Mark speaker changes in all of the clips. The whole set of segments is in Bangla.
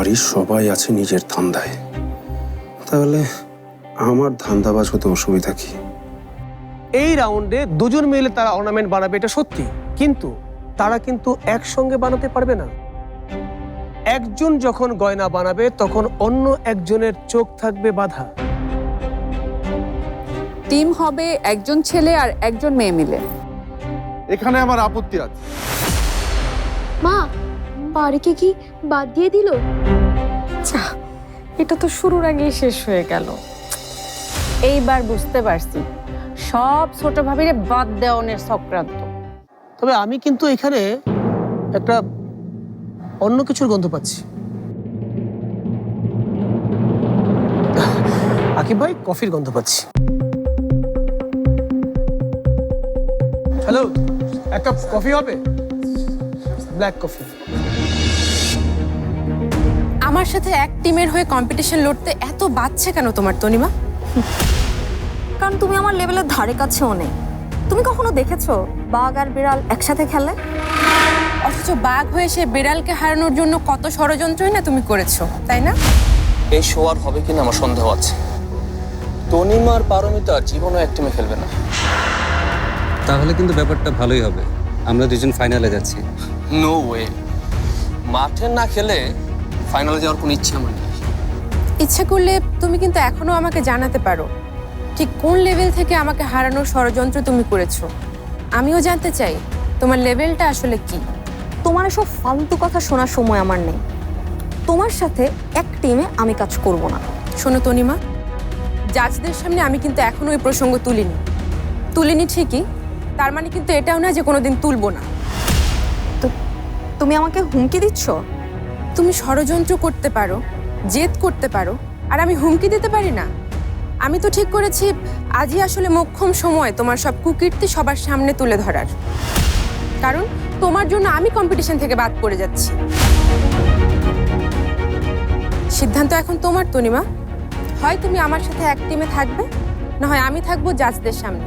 Speaker 1: বাড়ির সবাই আছে নিজের ধান্দায়। তাহলে আমার ধান্দাবাজ হতে অসুবিধা কি?
Speaker 2: এই রাউন্ডে দুজন মিলে তারা অর্নামেন্ট বানাবে এটা সত্যি। কিন্তু তারা কিন্তু একসঙ্গে বানাতে পারবে না। একজন যখন গয়না বানাবে তখন অন্য একজনের চোখ থাকবে বাধা।
Speaker 3: টিম হবে একজন ছেলে আর একজন মেয়ে মিলে।
Speaker 4: এখানে আমার আপত্তি আছে।
Speaker 5: মা বাড়িকে কি বাদ দিয়ে দিল?
Speaker 6: আচ্ছা এটা তো শুরুর আগেই শেষ হয়ে গেল। এইবার বুঝতে পারছি সব ছোট ভাবিরে বাদ দেওয়ানের চক্রান্ত।
Speaker 2: তবে আমি কিন্তু এখানে একটা অন্য কিছুর গন্ধ পাচ্ছি। আকিব ভাই কফির গন্ধ পাচ্ছি। হ্যালো এক কাপ কফি হবে? Black coffee.
Speaker 7: আমার সাথে এক টিমের হয়ে কম্পিটিশন লড়তে এত বাচ্চা কেন তোমার তনিমা?
Speaker 8: কারণ তুমি আমার লেভেলের ধারে কাছেও নেই। তুমি কখনো দেখেছ বাঘ আর বিড়াল একসাথে খেলে?
Speaker 7: অথচ বাঘ হয়ে সে বিড়ালকে হারানোর জন্য কত ষড়যন্ত্রই না তুমি করেছ তাই না?
Speaker 9: এই শো আর হবে কিনা আমার সন্দেহ আছে। তনিমা আর পারমিতা জীবনও এক টিমে খেলবে না।
Speaker 10: তাহলে কিন্তু ব্যাপারটা ভালোই হবে। আমরা দুজন ফাইনালে যাচ্ছি।
Speaker 9: নো ওয়ে মাঠে না খেলে ফাইনালে যাওয়ার কোনো ইচ্ছে আমার নেই।
Speaker 7: ইচ্ছা করলে তুমি কিন্তু এখনও আমাকে জানাতে পারো। ঠিক কোন লেভেল থেকে আমাকে হারানোর ষড়যন্ত্র তুমি করেছ? আমিও জানতে চাই তোমার লেভেলটা আসলে কি?
Speaker 8: তোমার এসব ফালতু কথা শোনার সময় আমার নেই। তোমার সাথে এক টিমে আমি কাজ করব না।
Speaker 7: শোনো তনিমা জাজদের সামনে আমি কিন্তু এখনও ওই প্রসঙ্গ তুলিনি। তুলিনি ঠিকই তার মানে কিন্তু এটাও না যে কোনোদিন তুলবো না।
Speaker 8: তো তুমি আমাকে হুমকি দিচ্ছ?
Speaker 7: তুমি ষড়যন্ত্র করতে পারো, জেদ করতে পারো, আর আমি হুমকি দিতে পারি না। আমি তো ঠিক করেছি, আজই আসলে মোক্ষম সময় তোমার সব কুকীর্তি সবার সামনে তুলে ধরার। কারণ তোমার জন্য আমি কম্পিটিশন থেকে বাদ পড়ে যাচ্ছি। সিদ্ধান্ত এখন তোমার তনিমা হয় তুমি আমার সাথে এক টিমে থাকবে, না হয় আমি থাকব জাজদের সামনে।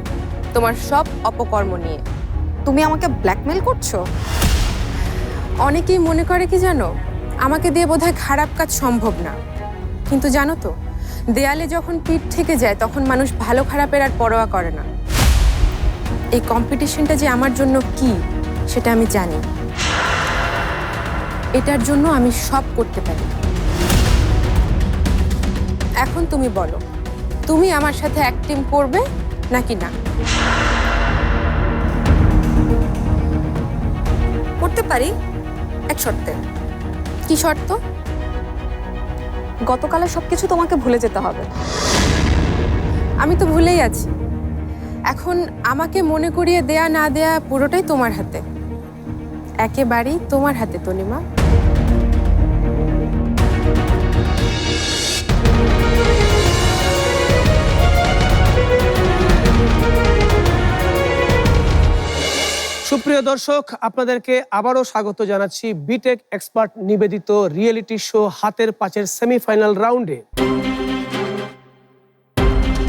Speaker 7: তোমার সব অপকর্ম নিয়ে।
Speaker 8: তুমি আমাকে ব্ল্যাকমেল করছ?
Speaker 7: অনেকেই মনে করে কি জানো? আমাকে দিয়ে বোধহয় খারাপ কাজ সম্ভব না। কিন্তু জানো তো, দেয়ালে যখন পিঠ থেকে যায়, তখন মানুষ ভালো খারাপের আর পরোয়া করে না। এই কম্পিটিশনটা যে আমার জন্য কি, সেটা আমি জানি। এটার জন্য আমি সব করতে পারি। এখন তুমি বলো, তুমি আমার সাথে অ্যাক্টিং করবে নাকি না?
Speaker 8: করতে পারি, এক শর্তে।
Speaker 7: কি শর্ত?
Speaker 8: গতকালের সবকিছু তোমাকে ভুলে যেতে হবে।
Speaker 7: আমি তো ভুলেই আছি। এখন আমাকে মনে করিয়ে দেয়া না দেয়া পুরোটাই তোমার হাতে। একেবারেই তোমার হাতে, তনিমা।
Speaker 2: সুপ্রিয় দর্শক, আপনাদেরকে আবারও স্বাগত জানাচ্ছি বিটেক এক্সপার্ট নিবেদিত রিয়েলিটি শো হাতের পাঁচের সেমিফাইনাল রাউন্ডে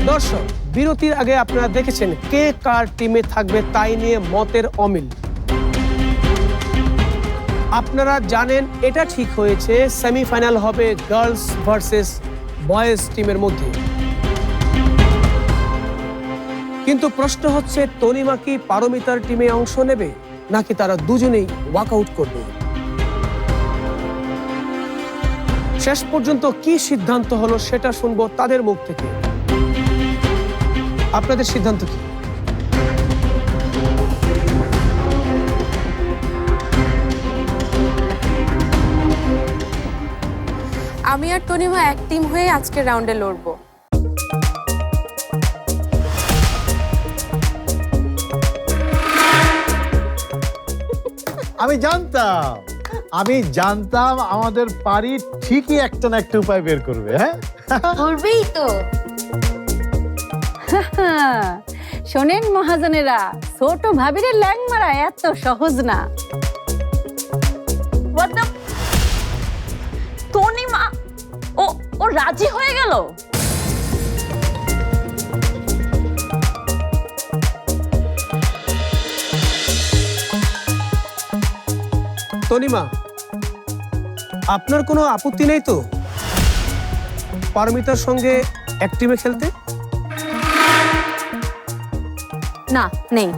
Speaker 2: দর্শক, বিরতির আগে আপনারা দেখেছেন কে কার টিমে থাকবে তাই নিয়ে মতের অমিল। আপনারা জানেন এটা ঠিক হয়েছে সেমিফাইনাল হবে গার্লস ভার্সেস বয়েজ টিমের মধ্যে। কিন্তু প্রশ্ন হচ্ছে, তনিমা কি পারমিতার টিমে অংশ নেবে, নাকি তারা দুজনেই ওয়াকআউট করবে? শেষ পর্যন্ত কি সিদ্ধান্ত হলো সেটা শুনব তাদের মুখ থেকে। আপনাদের সিদ্ধান্ত কি?
Speaker 7: আমি আর তনিমা এক টিম হয়ে আজকের রাউন্ডে লড়বো।
Speaker 4: আমি জানতাম। আমি জানতাম আমাদের পারি ঠিকই একটা না একটা উপায় বের করবে হ্যাঁ?
Speaker 5: করবেই তো।
Speaker 6: শোনেন মহাজনেরা ছোট ভাবিরে ল্যাং মারা এত সহজ না।
Speaker 8: তনিমা ও ও রাজি হয়ে গেল?
Speaker 2: তনিমা আপনার কোনো আপত্তি নেই তো? পারমিতার সঙ্গে এক টিমে খেলতে?
Speaker 8: না নেই।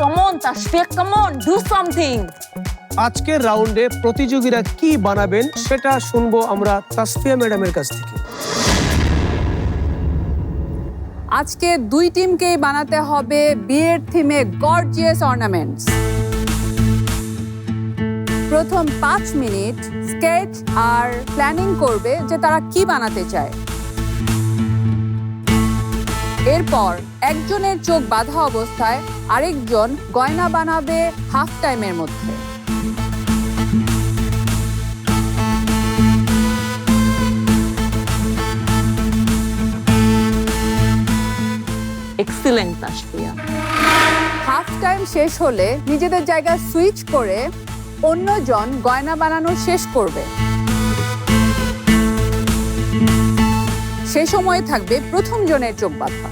Speaker 6: কমন কমন ডু সামথিং
Speaker 2: আজকের রাউন্ডে প্রতিযোগীরা কি বানাবেন সেটা শুনব আমরা তাসফিয়া ম্যাডামের কাছ থেকে।
Speaker 3: আজকে দুই টিমকেই বানাতে হবে বিয়ের থিমে গর্জিয়াস অর্নামেন্টস। প্রথম পাঁচ মিনিট স্কেচ আর প্ল্যানিং করবে যে তারা কি বানাতে চায়। এরপর একজনের চোখ বাঁধা অবস্থায় আরেকজন গয়না বানাবে হাফ টাইমের মধ্যে।
Speaker 6: এক্সিলেন্ট তাসফিয়া
Speaker 3: হাফ টাইম শেষ হলে নিজেদের জায়গায় সুইচ করে অন্যজন গয়না বানানো শেষ করবে। সে সময় থাকবে প্রথম জনের চোখ বাঁধা।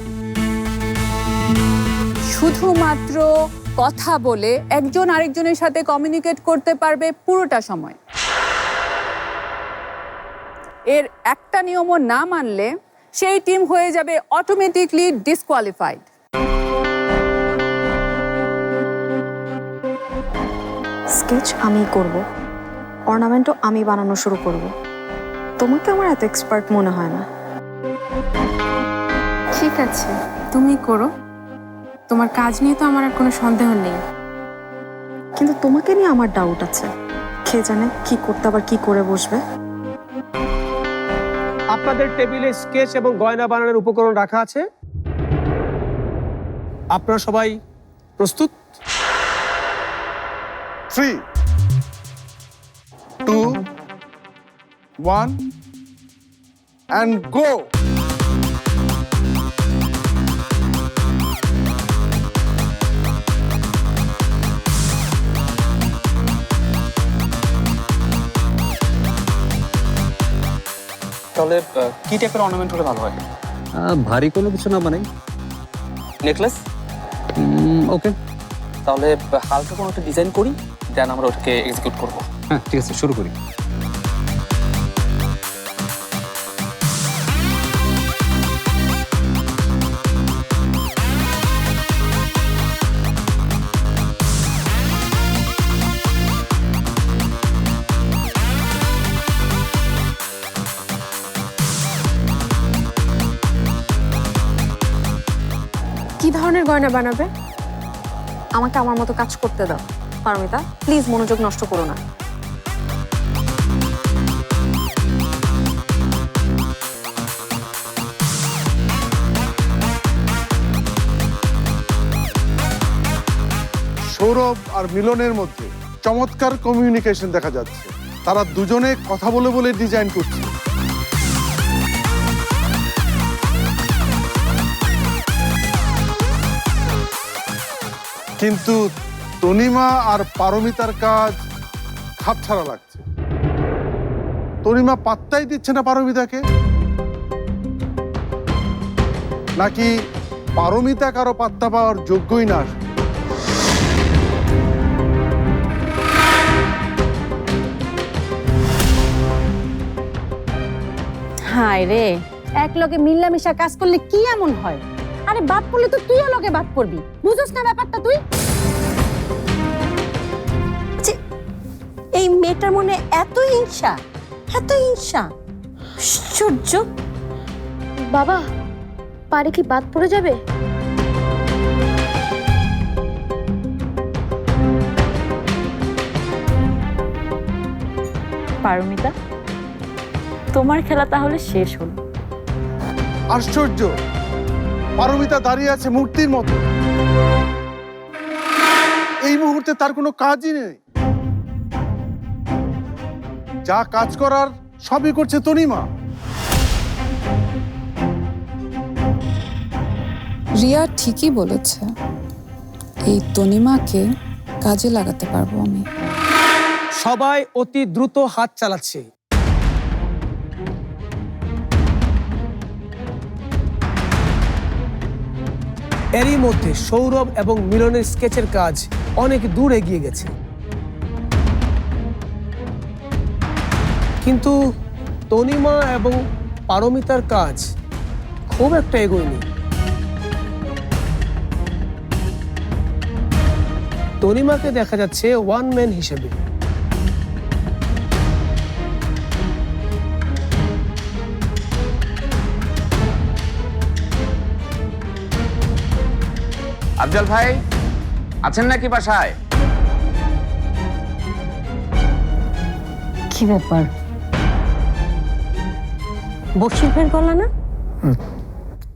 Speaker 3: শুধুমাত্র কথা বলে একজন আরেকজনের সাথে কমিউনিকেট করতে পারবে পুরোটা সময়। এর একটা নিয়মও না মানলে সেই টিম হয়ে যাবে অটোমেটিকলি ডিসকোয়ালিফাইড
Speaker 8: স্কেচ আমি করব অর্নামেন্টও আমি বানানো শুরু করব। তোমাকে আমার এত এক্সপার্ট মনে হয় না।
Speaker 7: ঠিক আছে তুমি করো। তোমার কাজ নিয়ে তো আমার আর কোনো সন্দেহ নেই।
Speaker 8: কিন্তু তোমাকে নিয়ে আমার ডাউট আছে। কে জানে কি করতে আবার কি করে বসবে?
Speaker 2: আপনাদের টেবিলে স্কেচ এবং গয়না বানানোর উপকরণ রাখা আছে? আপনারা সবাই প্রস্তুত?
Speaker 11: Three two one and go
Speaker 9: তাহলে কি টাইপের অর্নামেন্ট হলে ভালো হয়?
Speaker 10: ভারী কোনো কিছু না মানে।
Speaker 9: নেকলেস
Speaker 10: ওকে
Speaker 9: তাহলে হালকা কোনো একটা ডিজাইন করি দেন আমরা ওটাকে এক্সিকিউট করব।
Speaker 10: হ্যাঁ ঠিক আছে শুরু করি।
Speaker 7: গয়না বানাবে?
Speaker 8: আমাকে আমার মতো কাজ করতে দাও, পারমিতা। প্লিজ মনোযোগ নষ্ট করো না।
Speaker 11: সৌরভ আর মিলনের মধ্যে চমৎকার কমিউনিকেশন দেখা যাচ্ছে। তারা দুজনে কথা বলে বলে ডিজাইন করছে। কিন্তু তনিমা আর পারমিতার কাজ খাপছাড়া লাগছে। তনিমা পাত্তাই দিচ্ছে না পারমিতাকে। নাকি পারমিতা কারও পাত্তা পাওয়ার যোগ্যই না
Speaker 6: হায় রে, এক লগে মিল্লামিশা কাজ করলে কি এমন হয়? আরে বাদ পড়লে তো তুইও লগে বাদ পড়বি। বুঝোস না ব্যাপারটা তুই? এই মেয়েটার মনে এত হিংসা এত হিংসা। আশ্চর্য।
Speaker 5: বাবা পারে কি বাদ পড়ে যাবে?
Speaker 6: পারমিতা তোমার খেলা তাহলে শেষ হলো।
Speaker 11: আশ্চর্য। পারমিতা দাঁড়িয়ে আছে মূর্তির মতো। এই মুহূর্তে তার কোনো কাজই নেই। যা কাজ করার সবই করছে তনিমা।
Speaker 3: রিয়া ঠিকই বলেছে এই তনিমাকে কাজে লাগাতে পারব আমি।
Speaker 2: সবাই অতি দ্রুত হাত চালাচ্ছে। এরই মধ্যে সৌরভ এবং মিলনের স্কেচের কাজ অনেক দূর এগিয়ে গেছে। কিন্তু তনিমা এবং পারমিতার কাজ খুব একটা এগোয়নি। তনিমাকে দেখা যাচ্ছে ওয়ান ম্যান হিসেবে।
Speaker 12: আফজল ভাই আছেন নাকি বাসায়?
Speaker 6: কি ব্যাপার? বসির ভাইয়ের গলা না?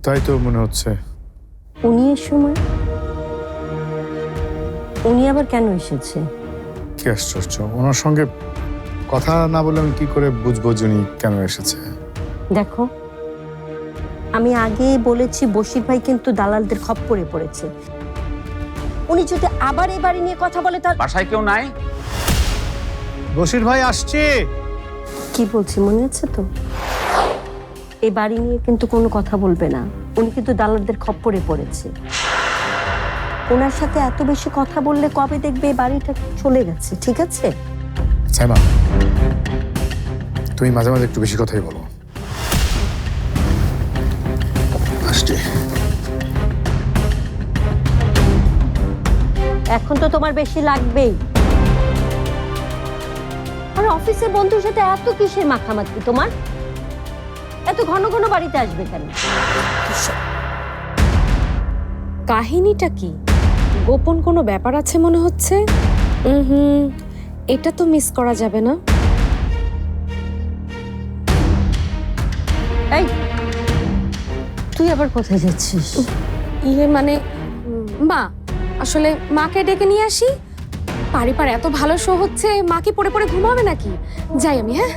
Speaker 4: তাই তো মনে হচ্ছে।
Speaker 6: উনি এর সময়? উনি আবার কেন এসেছে?
Speaker 4: কি আশ্চর্য ওনার সঙ্গে কথা না বলে আমি কি করে বুঝব যে উনি কেন এসেছে?
Speaker 6: দেখো আমি আগেই বলেছি বশির ভাই কিন্তু দালালদের খপ্পরে পড়েছে। উনি যদি আবার এই বাড়ি নিয়ে কথা বলে তার
Speaker 12: বাসায় কেউ নাই?
Speaker 4: বশির ভাই আসছে।
Speaker 6: কি বলছি মনে আছে তো? এই বাড়ি নিয়ে কিন্তু কোনো কথা বলবে না। উনি কিন্তু দালালদের খপ্পরে পড়েছে। ওনার সাথে এত বেশি কথা বললে কবে দেখবে এই বাড়িটা চলে গেছে ঠিক আছে?
Speaker 4: সাইমা তুমি মাঝে মাঝে একটু বেশি কথাই বলো।
Speaker 6: এখন তো তোমার বেশি লাগবেই। আর অফিসের বন্ধুর সাথে এত কিসের মাখামাখি তোমার? এত ঘন ঘন বাড়িতে আসবে কেন?
Speaker 8: কাহিনীটা কি? গোপন কোনো ব্যাপার আছে মনে হচ্ছে? হুম এটা তো মিস করা যাবে না।
Speaker 6: এই তুই আবার কোথায় যাচ্ছিস?
Speaker 5: ইয়ে মানে মা আসলে মাকে ডেকে নিয়ে আসি? পারি পার এত ভালো শো হচ্ছে মা কি পড়ে পড়ে ঘুমাবে নাকি? যাই আমি হ্যাঁ?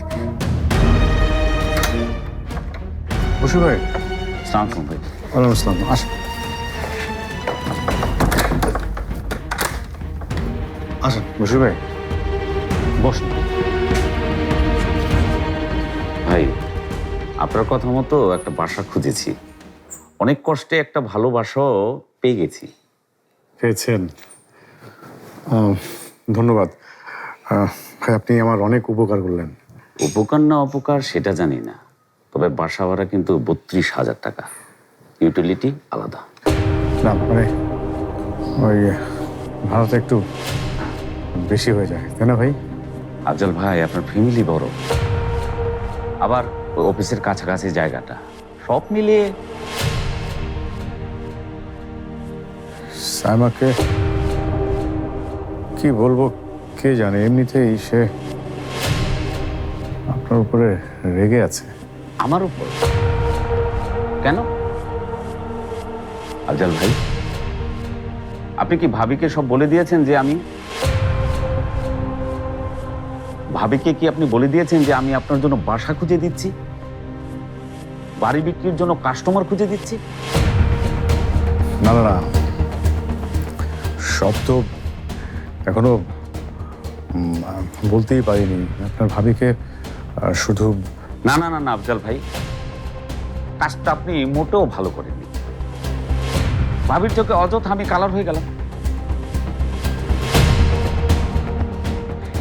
Speaker 4: বশির ভাই।
Speaker 12: সালাম ভাই।
Speaker 4: ওয়ালাইকুম আসসালাম। আস। আসেন বশির ভাই।
Speaker 12: বস ভাই আপনার কথা মতো একটা বাসা খুঁজেছি। অনেক কষ্টে একটা ভালো বাসাও পেয়ে গেছি।
Speaker 4: পেয়েছেন। ধন্যবাদ। ভাই আপনি আমার অনেক উপকার করলেন।
Speaker 12: উপকার না অপকার সেটা জানি না। তবে বাসা ভাড়া কিন্তু বত্রিশ হাজার টাকা। ইউটিলিটি আলাদা।
Speaker 4: না মানে ওই ভাড়াটা একটু বেশি হয়ে যায়। তাই না ভাই?
Speaker 12: আফজল ভাই আপনার ফ্যামিলি বড়। আবার অফিসের কাছাকাছি জায়গাটা। সব মিলিয়ে
Speaker 4: সাইমাকে কি বলব কে জানে এমনিতেই সে আপনার উপরে রেগে আছে।
Speaker 12: আমার উপর? কেন? আফজল ভাই আপনি কি ভাবিকে সব বলে দিয়েছেন যে আমি? ভাবিকে কি আপনি বলে দিয়েছেন যে আমি আপনার জন্য বাসা খুঁজে দিচ্ছি? বাড়ি বিক্রির জন্য কাস্টমার খুঁজে দিচ্ছি?
Speaker 4: না না না সব তো এখনও বলতেই পারিনি। আপনার ভাবিকে শুধু
Speaker 12: না না না না, আফজাল ভাই। কাজটা আপনি মোটেও ভালো করেননি। ভাবির চোখে অযথা আমি কালার হয়ে গেলাম।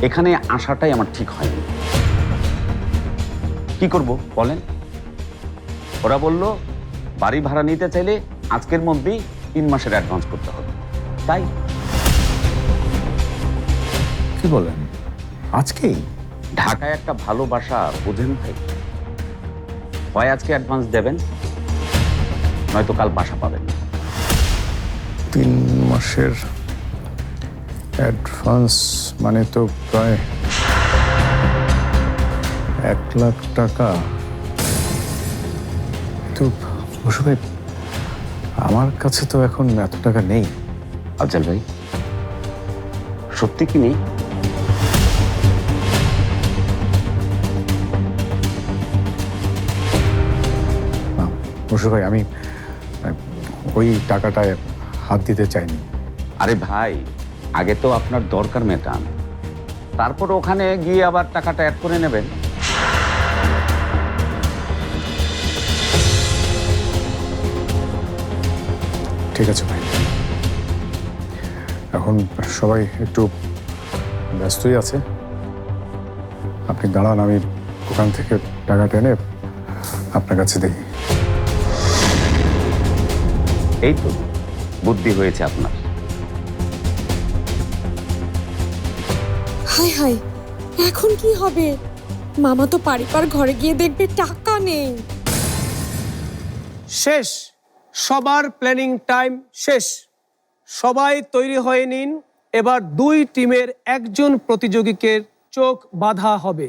Speaker 12: এখানে আসাটাই আমার ঠিক হয়নি। কি করব বলেন? ওরা বলল, বাড়ি ভাড়া নিতে চাইলে আজকের মধ্যেই তিন মাসের অ্যাডভান্স করতে হবে। তাই
Speaker 4: কি বলেন? আজকেই?
Speaker 12: ঢাকায় একটা ভালো বাসা বুঝেন ভাই। হয় আজকে অ্যাডভান্স দেবেন নয়তো কাল বাসা পাবেন।
Speaker 4: তিন মাসের অ্যাডভান্স মানে তো প্রায় এক লাখ টাকা। তো বসু ভাই আমার কাছে তো এখন এত টাকা নেই।
Speaker 12: আফজাল ভাই সত্যি কি নেই?
Speaker 4: বসু ভাই আমি ওই টাকাটায় হাত দিতে চাইনি।
Speaker 12: আরে ভাই আগে তো আপনার দরকার মেটান। তারপর ওখানে গিয়ে আবার টাকাটা অ্যাড করে নেবেন।
Speaker 4: ঠিক ঠিক আছে ভাই। এখন সবাই একটু ব্যস্তই আছে। আপনি দাঁড়ান আমি ওখান থেকে টাকা টেনে আপনার কাছে দেখি
Speaker 12: এই তো বুদ্ধি হয়েছে আপনার।
Speaker 5: হাই হাই এখন কি হবে? মামা তো পারিপার ঘরে গিয়ে দেখবে টাকা নেই।
Speaker 2: শেষ। সবার প্ল্যানিং টাইম শেষ। সবাই তৈরি হয়ে নিন এবার দুই টিমের একজন প্রতিযোগীকে চোখ বাঁধা হবে।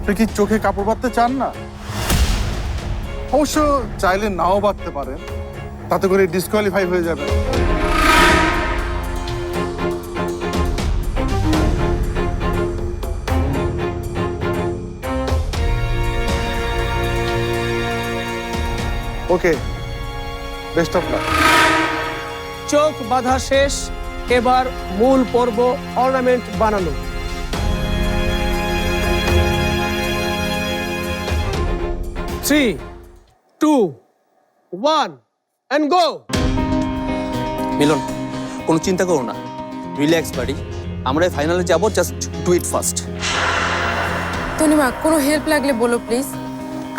Speaker 11: আপনি কি চোখে কাপড় বাঁধতে চান না? অবশ্য চাইলে নাও বাঁধতে পারেন। তাতে করে ডিসকোয়ালিফাই হয়ে যাবে ওকে বেস্ট অফ লাক
Speaker 2: চোখ বাঁধা শেষ, এবার মূল পর্ব অর্নামেন্ট বানানো। Three two one and go
Speaker 9: Milan কোনো চিন্তা করো না। রিল্যাক্স বাড়ি আমরা ফাইনালে যাব just do it first
Speaker 7: Tanima কোনো হেল্প লাগলে বলো প্লিজ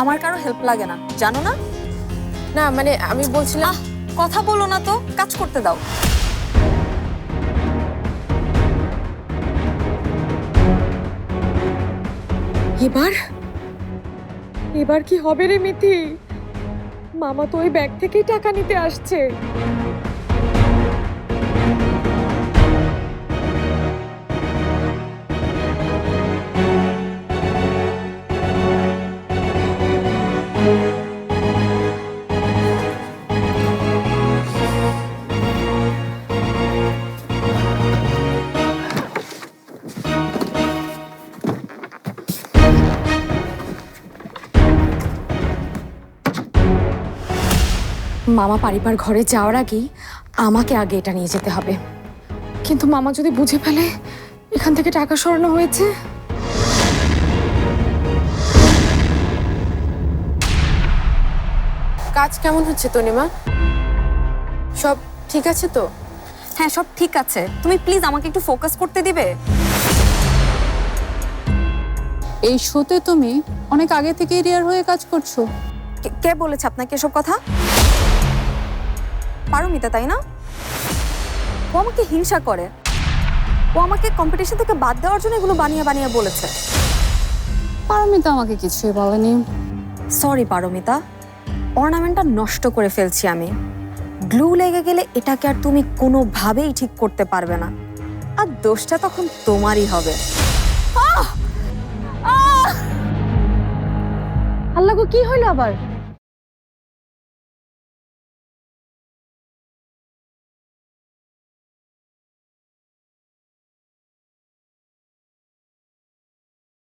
Speaker 8: আমার কারও হেল্প লাগে না জানো না?
Speaker 7: না মানে আমি বলছিলাম
Speaker 8: কথা বলো না তো কাজ করতে দাও।
Speaker 5: এবার এবার কি হবে রে মিথি? মামা তো ওই ব্যাগ থেকেই টাকা নিতে আসছে। মামা পারিবার ঘরে যাওয়ার আগেই আমাকে আগে এটা নিয়ে যেতে হবে। কিন্তু মামা যদি বুঝে ফেলে এখান থেকে টাকা সরানো হয়েছে?
Speaker 7: কাজ কেমন হচ্ছে তনিমা? সব ঠিক আছে তো?
Speaker 8: হ্যাঁ সব ঠিক আছে। তুমি প্লিজ আমাকে একটু ফোকাস করতে দিবে?
Speaker 3: এই শোতে তুমি অনেক আগে থেকেই রিয়ার হয়ে কাজ করছ।
Speaker 8: কে- কে বলেছে আপনাকে এসব কথা? পারমিতা তাই না? ও আমাকে হিংসা করে। ও আমাকে কম্পিটিশন থেকে বাদ দেওয়ার জন্য এগুলো বানিয়ে বানিয়ে বলেছে।
Speaker 3: পারমিতা আমাকে কিছুই বলেনি।
Speaker 8: সরি পারমিতা। অর্নামেন্টটা নষ্ট করে ফেলছি আমি। গ্লু লেগে গেলে এটাকে আর তুমি কোনোভাবেই ঠিক করতে পারবে না। আর দোষটা তখন তোমারই হবে।
Speaker 5: আল্লাহ কি হইল আবার?